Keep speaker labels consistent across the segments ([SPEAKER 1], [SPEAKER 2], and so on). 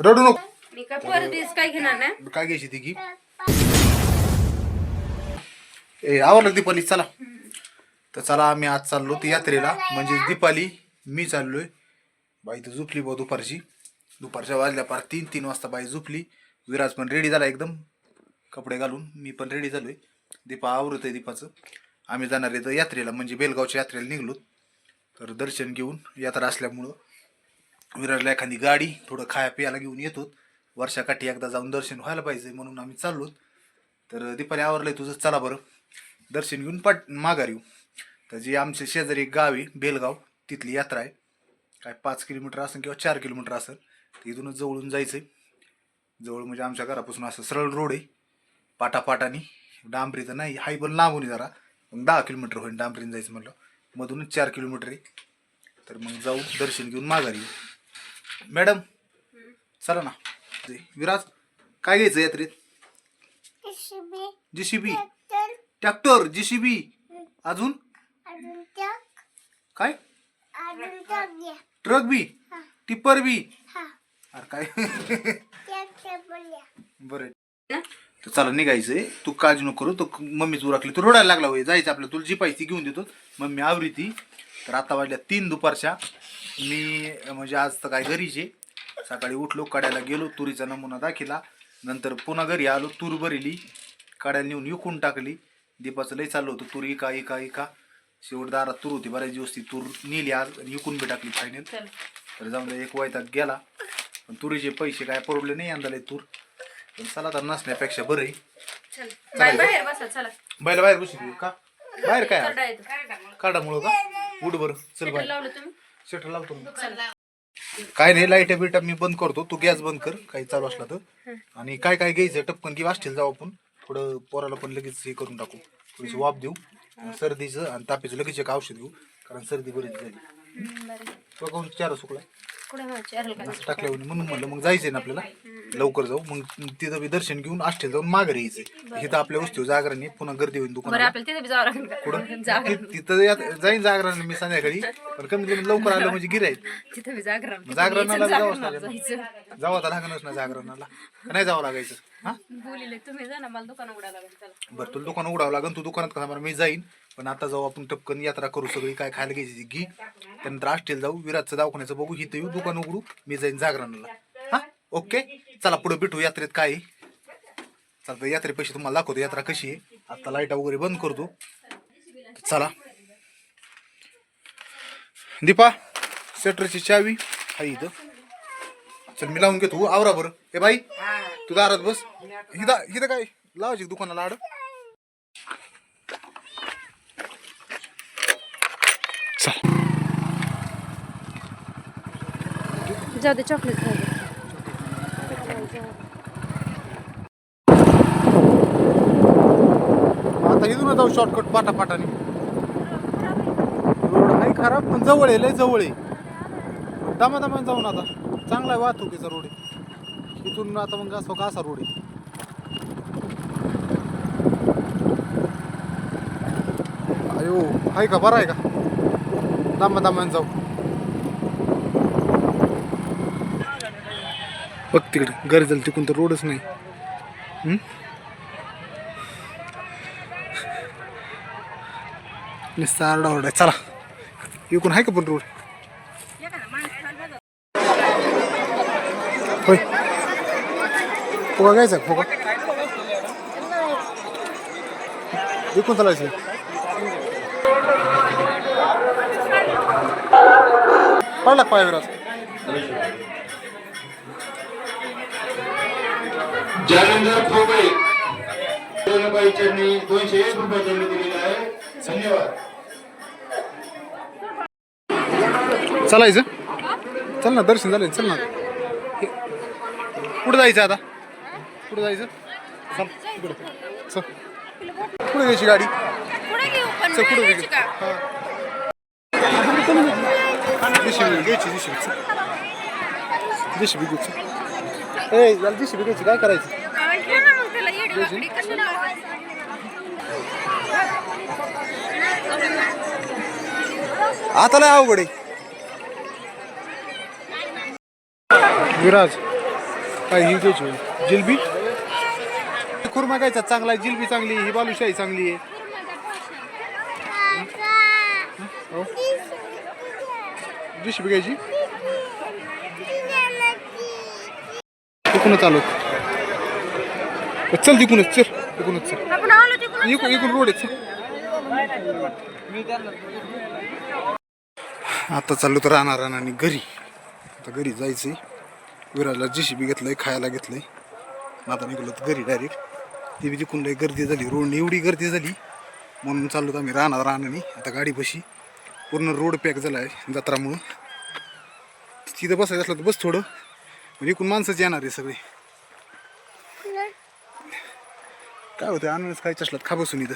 [SPEAKER 1] रडू नको.
[SPEAKER 2] मी काय परदेश काय घेणार नाही?
[SPEAKER 1] काय घ्यायची ती की ए आवडलं दीपाली? चला. तर चला आम्ही आज चाललो ती यात्रेला. म्हणजे दीपाली मी चाललोय. बाई तर झोपली बा दुपारची. दुपारच्या वाजल्या पार तीन तीन वाजता बाई झोपली. विराज पण रेडी झाला एकदम. कपडे घालून. मी पण रेडी झालोय. दीपा आवरत आहे दीपाचं. आम्ही जाणार आहे तर यात्रेला. म्हणजे बेलगावच्या यात्रेला निघलो. तर दर्शन घेऊन यात्रा असल्यामुळं विराजला एखादी गाडी थोडं खाया पियाला घेऊन येतो वर्षाकाठी एकदा जाऊन दर्शन व्हायला पाहिजे म्हणून आम्ही चाललो तर दीपाली आवरलंय तुझं चला बरं. दर्शन घेऊन पट माघार येऊ. तर जे आमचे शेजारी एक गाव आहे बेलगाव तिथली यात्रा आहे. काय पाच किलोमीटर असेल किंवा चार किलोमीटर असेल तर इथूनच जवळून जायचं आहे जवळ म्हणजे आमच्या घरापासून असं सरळ रोड आहे. पाटापाटानी. डांबरी तर नाही हाय पण लांबून जरा. मग दहा किलोमीटर होईल डांबरीने जायचं म्हटलं मधूनच चार किलोमीटर आहे. तर मग जाऊ दर्शन घेऊन माघारी येऊ. मॅडम चला ना. ते विराज काय घ्यायचं यात्रेत? J C B tractor J C B अजून काय? ट्रक बी. टिप्पर बी. अरे काय? बरं. तर चला निघायचंय. तू काळजी नको करू. तो मम्मीच उरकली. तू रोडायला लागला होय. जायचं आपलं तुला जी पाहिजे ती घेऊन देतो. मम्मी आवरी ती. तर आता वाजल्या तीन दुपारच्या. मी म्हणजे आज तर काय घरीच आहे. सकाळी उठलो काड्याला गेलो तुरीचा नमुना दाखिला. नंतर पुन्हा घरी आलो तूर भरली काड्याला नेऊन विकून टाकली. दीपाचं लय चाललं होतं तूर इका इका इका शेवट दारात तूर होती बऱ्याच दिवस ती तूर नेली आज आणि विकून बी टाकली फायनल तर जाऊन एक वैताग गेला. पण तुरीचे पैसे काय परवडले नाही यंदा लय तूर. पण चला तर नसण्यापेक्षा बरं
[SPEAKER 2] बाहेर बसा
[SPEAKER 1] बाहेर बसली का? बाहेर काय काढामुळं का? उठ बरं. चल बाय
[SPEAKER 2] लावलं तुम्ही?
[SPEAKER 1] शटर लावतो मी.
[SPEAKER 2] चल
[SPEAKER 1] काय नाही लाइट बिटा मी बंद करतो. तू गॅस बंद कर काही चालू असला तर. आणि काय काय घ्यायचं टपकन किंवा असतील जाऊ आपण. थोडं पोराला पण लगेच हे करून टाकू. थोडीशी वाफ देऊ. सर्दीचं आणि तापीचं लगेच एक औषध घेऊ कारण सर्दी बरीच झाली. कोण चार सुकला असं टाकल्यावर म्हणून म्हणलं मग जायचंय ना आपल्याला? लवकर जाऊ मग तिथं बी दर्शन घेऊन आष्टीला जाऊन माघारी यायचंय. इथं आपल्या वस्तू जागरण आहे पुन्हा गर्दी होईल
[SPEAKER 2] बरं
[SPEAKER 1] दुकानाला
[SPEAKER 2] आपल्याला तिथे बी जावं लागेल. का
[SPEAKER 1] कुठं ति- तिथं जाईन जागरण मी संध्याकाळी पण कमीत कमी लवकर आलं म्हणजे गिराय
[SPEAKER 2] तिथे बी जागरण.
[SPEAKER 1] जागरणाला जावंच
[SPEAKER 2] जागरणाला
[SPEAKER 1] लागेल.
[SPEAKER 2] जायचं
[SPEAKER 1] जावं आता लागणच ना जागरणाला. का नाही जावं लागायचं. हा?
[SPEAKER 2] बोलिले तुम्ही जा ना मला दुकान उघडायला लागेल चला.
[SPEAKER 1] बरं तुला दुकान उघडावं लागेल तू दुकानात का थांबणार मी जाईन. पण आता जाऊ आपण टपकन यात्रा करू सगळी काय खायला घ्यायची ती घी. त्यानंतर आष्टील जाऊ विराटचं दवाखान्याचं बघू इथं येऊ दुकान उघडू मी जाईन जागरणाला. हा? ओके? चला पुढे भेटू यात्रेत काय आहे. चालतं यात्रेपेक्षा तुम्हाला दाखवतो यात्रा कशी आहे. आता लाईटा वगैरे बंद करतो. चला. दीपा सेटरची चावी हा इथं. चल मी लावून घेतो. आवरा बरं. ए बाई तू दारात बस. हिदा हिथं काय? लावायची दुकानाला आड?
[SPEAKER 2] जाऊ दे चॉकलेट खाऊ दे.
[SPEAKER 1] आता इथून जाऊ शॉर्टकट पाटापाटाने. रोड आहे खराब पण जवळ आहे लय जवळ आहे. दमा जाऊन आता. चांगला आहे वाहतुकीचा रोड आहे. इथून आता मग असं का असा रोड आहे. अयो आहे का? बरं आहे का? दमादमाने जाऊ. बघ तिकडे गर्दी झालं तिकडून तर रोडच नाही. हम्म? आरडा ओरडा चला. इकून आहे का पण रोड? होय. फुगा घ्यायचा का? फुगा? चालायचं पडला पाय विराज
[SPEAKER 3] जालंधर फोबळे रुपये चरणी दोनशे एक रुपये त्यांनी दिलेला आहे. धन्यवाद.
[SPEAKER 1] चालायचं चल ना दर्शन झालं चल ना. हे, कुठं जायचं आता? कुठं जायचं? चल इकडं. चल. कुठं घ्यायची गाडी? चल कुठं घ्यायची?
[SPEAKER 2] का?
[SPEAKER 1] जेसीबी घ्यायची चल. जेसीबी घ्यायची ए जेसीबी घ्यायची काय करायचं? आता लय अवघड आहे. विराज काय ही घ्यायची जिलबी? खुर्मा घ्यायचा चांगला आहे जिलबी चांगली आहे ही बालुशाही चांगली आहे. हो जिलबी तिकूनच आलो चल तिकूनच चल तिकूनच चल. इकून इकून रोड आहे चल. आता चाललो तर राहणार आणि घरी. आता घरी जायचंय. विराजला जेसीबी घेतलंय खायला घेतलंय. आणि आता निघलो तर घरी डायरेक्ट ती बी तिकून लई गर्दी झाली. रोड एवढी गर्दी झाली. म्हणून चाललो तर आम्ही राहणार राहणार आता गाडी बशी. पूर्ण रोड पॅक झाला आहे जत्रामुळं. तिथं बसायचं असलं तर बस थोडं. म्हणजे इकून माणसंच येणार आहे सगळे. काय होतं आणूनच काय असलं खा बसून इथं.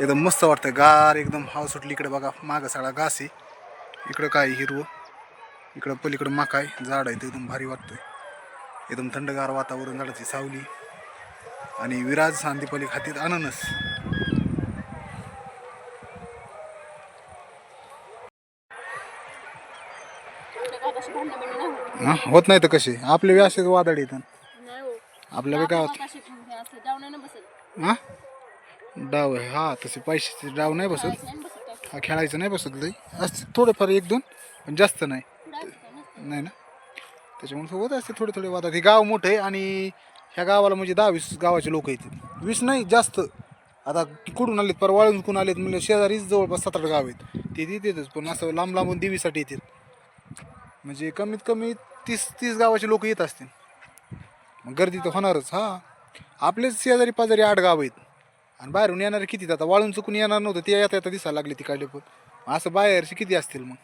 [SPEAKER 1] एकदम मस्त वाटतं गार एकदम हवा सुटली इकडे बघा मागं सगळा घास आहे. इकडं काय हिरवं. इकडं पलीकडं माका आहे झाड आहे ते एकदम भारी वाटतंय. एकदम थंडगार वातावरण झाडाची सावली. आणि विराज सांदीपली खातीत अननस. हा? होत नाही तर कसे आपले बी असेच वादळ येतात आपल्या बी काय होत? हा? डाव आहे. हा तसे पैशाचे डाव नाही बसत. हा खेळायचं नाही बसत लई. असते थोडेफार एक दोन पण जास्त नाही. नाही ना? त्याच्यामुळे सोबत असते थोडे थोडे वादात हे गाव मोठं आहे आणि ह्या गावाला म्हणजे दहा वीस गावाचे लोक येतात वीस नाही जास्त. आता कुठून आलेत? पर वाळून कुठून आलेत? म्हणजे शेजारीच जवळपास सात आठ गाव आहेत. ते तिथेच पण असं लांब लांबून देवीसाठी येतात. म्हणजे कमीत कमी तीस तीस गावाचे लोक येत असतील. मग गर्दी तर होणारच हा. आपलेच शेजारी पाजारी आठ गाव आहेत. आणि बाहेरून येणारे किती आता वाळून चुकून येणार नव्हतं ते येता येता दिसायला लागले तिकडले पण असं बाहेरचे किती असतील मग?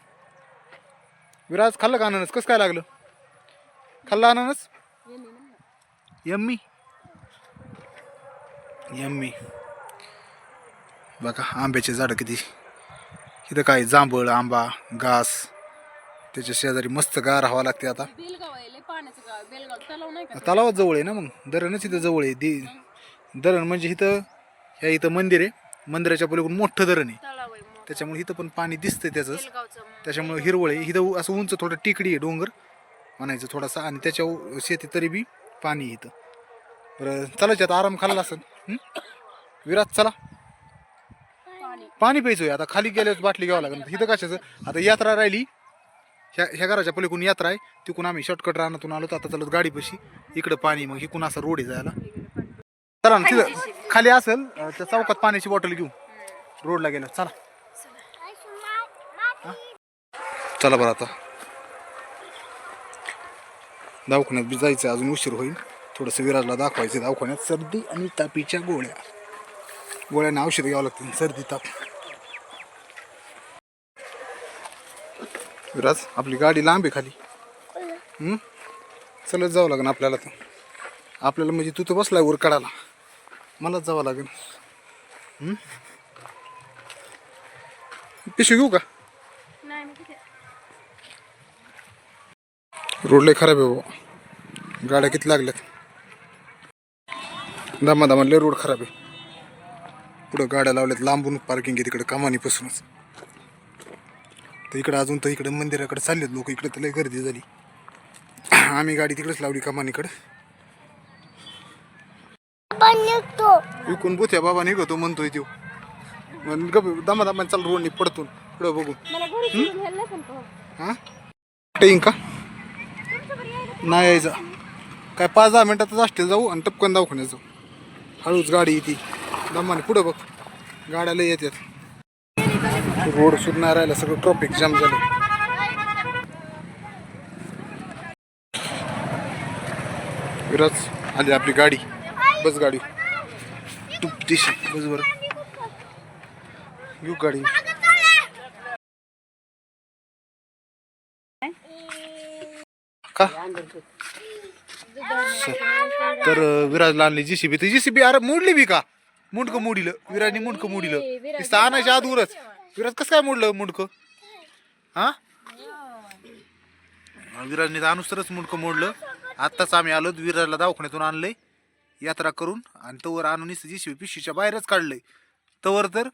[SPEAKER 1] विराज खाल्लं का अननस? कसं काय लागलं? खाल्लं अननस? यम्मी. यम्मी. बघा आंब्याचे झाडं किती. इथं काय? जांभळ आंबा घास. त्याच्या शेजारी मस्त गार हवा लागते आता.
[SPEAKER 2] बेलगाव आहे लय पाण्याचं गाव आहे. बेलगाव तलाव नाही का?
[SPEAKER 1] तलावात जवळ आहे ना मग? धरणच इथं जवळ आहे. दे धरण म्हणजे इथं ह्या इथं मंदिर आहे. मंदिराच्या पलीकडून मोठं धरण आहे.
[SPEAKER 2] तलाव आहे मोठं.
[SPEAKER 1] त्याच्यामुळे इथं पण पाणी दिसतंय त्याचंच
[SPEAKER 2] बेलगावचं मग.
[SPEAKER 1] त्याच्यामुळे हिरवळ आहे. इथं असं उंच थोडं टिकडी आहे डोंगर. म्हणायचं थोडासा. आणि त्याच्या उ- शेती तरी बी पाणी आहे इथं. बरं चालायचे आता आराम खाल्ला असेल. हं? विराट चला. पाणी प्यायचोय. आता खाली गेल्यावर बाटली घ्यावं लागेल. इथं कशाचं? आता यात्रा राहिली. ह्या ह्या घराच्या पलीकडून यात्रा आहे. तिकून आम्ही शॉर्टकट रानातून आलो तर आता चालत गाडी पशी इकडं पाणी मग इकून असं रोड आहे जायला. चला ना तिथं खाली असेल अं, त्या चौकात पाण्याची बॉटल घेऊ रोडला गेलं. चला. हा? चला बरं आता. दवाखान्यात बी जायचं अजून उशीर होईल. थोडंसं विराजला दाखवायचं दवाखान्यात. सर्दी आणि तापीच्या गोळ्या. गोळ्यांना औषध घ्यावं लागतील. सर्दी ताप. विराज आपली गाडी लांब आहे खाली. हं? चलत जावं लागेल आपल्याला तर. आपल्याला म्हणजे तू तर बसलाय वर काढायला. मलाच जावं लागेल? पिशवी घेऊ का?
[SPEAKER 2] नाही मी तिथे
[SPEAKER 1] रोड लय खराब आहे बाबा गाड्या किती लागल्यात? दमा दमा लय रोड खराब आहे. पुढं गाड्या लावल्यात लांबून पार्किंग आहे तिकडे कमानीपासूनच. तर इकडं अजून तर इकडं मंदिराकडे चाललेत लोक. इकडे तर लय गर्दी झाली. आम्ही गाडी तिकडेच लावली कमानीकडे विकून बुथ्या बाबा निघतो म्हणतोय तो दमा दमा चाल रोडनी पडतो पुढं बघू.
[SPEAKER 2] मला घरी सोडून यायला पण तो.
[SPEAKER 1] हा? येईन का? नाही यायचं. काय पाच दहा मिनिटातच असतील जाऊ आणि टपकन दवाखान्यात जाऊ. हळूच गाडी येते. दमाने पुढं बघ. गाड्या लय येतात रोड सुद्धा राहिला सगळं ट्रॉफिक जाम झालं. विराज आली आपली गाडी. बस गाडी. तू बस बर. घेऊ गाडी. का? तर विराजला आणली जीसीबी ती जीसीबी अरे मोडली बी का? मुंडकं मोडील. विराजने मुंडकं मोडील. आणायच्या आधूरच विराज कसं काय मोडलं मुंडकं? हा? विराजने तरच मुंडकं मोडलं. आत्ताच आम्ही आलो विराजला दवाखान्यातून आणलंय. यात्रा करून आणि तवर आणून जीसीबी पिशीच्या बाहेरच काढलंय. तवर तर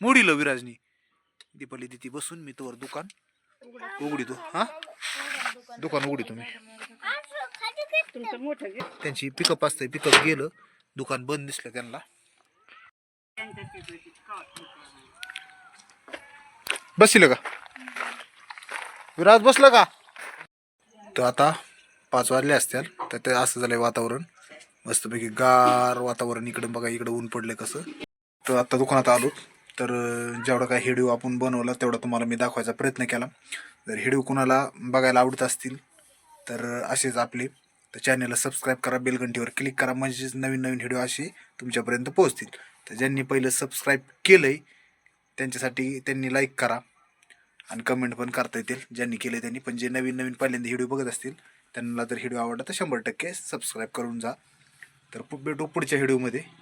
[SPEAKER 1] मोडीलं विराजनी. दीपाली दिती बसून मी तवर दुकान उघडितो. हा? दुकान उघडितो मी. त्यांची पिकअप असते पिकअप गेलं. दुकान बंद दिसलं त्यांना. बसलं का? विराज बसलं का? तर आता पाच वाजले असतील तर ते असं झालंय वातावरण. मस्तपैकी गार वातावरण इकडं बघा इकडं ऊन पडलं कसं. तर आता दुकानात आलो तर जेवढा काय हिडिओ आपण बनवला तेवढा तुम्हाला मी दाखवायचा प्रयत्न केला. जर हिडिओ कुणाला बघायला आवडत असतील तर असेच आपले. तर चॅनलला सबस्क्राईब करा बेलघंटीवर क्लिक करा म्हणजेच नवीन नवीन व्हिडिओ असे तुमच्यापर्यंत पोहोचतील. तर ज्यांनी पहिलं सबस्क्राईब केलं आहे त्यांच्यासाठी त्यांनी लाईक करा. आणि कमेंट पण करता येतील. ज्यांनी केले त्यांनी. पण जे नवीन नवीन पहिल्यांदा व्हिडिओ बघत असतील त्यांना जर व्हिडिओ आवडला तर शंभर टक्के सबस्क्राईब करून जा. तर पु- भेटू पुढच्या व्हिडिओमध्ये